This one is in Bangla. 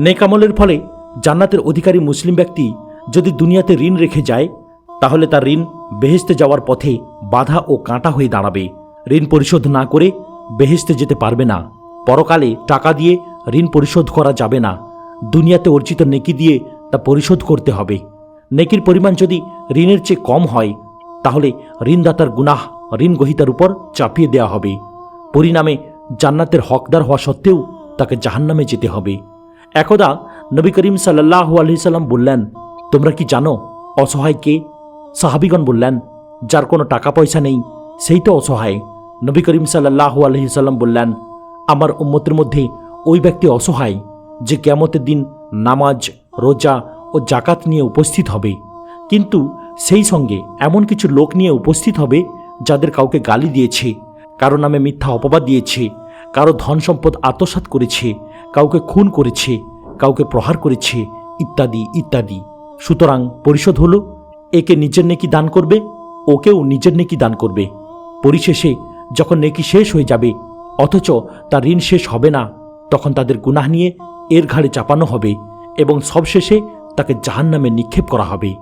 নেকামলের ফলে জান্নাতের অধিকারী মুসলিম ব্যক্তি যদি দুনিয়াতে ঋণ রেখে যায়, তাহলে তার ঋণ বেহেস্তে যাওয়ার পথে বাধা ও কাঁটা হয়ে দাঁড়াবে। ঋণ পরিশোধ না করে বেহেস্তে যেতে পারবে না। পরকালে টাকা দিয়ে ঋণ পরিশোধ করা যাবে না। দুনিয়াতে অর্জিত নেকি দিয়ে তা পরিশোধ করতে হবে। নেকির পরিমাণ যদি ঋণের চেয়ে কম হয়, তাহলে ঋণদাতার গুনাহ ঋণ গ্রহীতার উপর চাপিয়ে দেওয়া হবে। পরিণামে জান্নাতের হকদার হওয়া সত্ত্বেও তাকে জাহান্নামে যেতে হবে। একদা নবী করিম সাল্লাহ আলহিসাল্লাম বললেন, তোমরা কি জানো অসহায় কে? সাহাবিগণ বললেন, যার কোনো টাকা পয়সা নেই, সেই তো অসহায়। নবী করিম সাল্লাহ আলহিসাল্লাম বললেন, আমার উম্মতের মধ্যে ওই ব্যক্তি অসহায়, যে কেমতের দিন নামাজ, রোজা ও জাকাত নিয়ে উপস্থিত হবে। কিন্তু সেই সঙ্গে এমন কিছু লোক নিয়ে উপস্থিত হবে, যাদের কাউকে গালি দিয়েছে, কারও নামে মিথ্যা অপবাদ দিয়েছে, কারও ধন সম্পদ আত্মসাৎ করেছে কাউকে খুন করেছে, কাউকে প্রহার করেছে, ইত্যাদি ইত্যাদি। সুতরাং পরিশোধ হলো, একে নিজের নেকি দান করবে, ওকেও নিজের নেকি দান করবে। পরিশেষে যখন নেকি শেষ হয়ে যাবে, অথচ তার ঋণ শেষ হবে না, তখন তাদের গুনাহ নিয়ে এর ঘাড়ে চাপানো হবে এবং সবশেষে তাকে জাহান্নামে নিক্ষেপ করা হবে।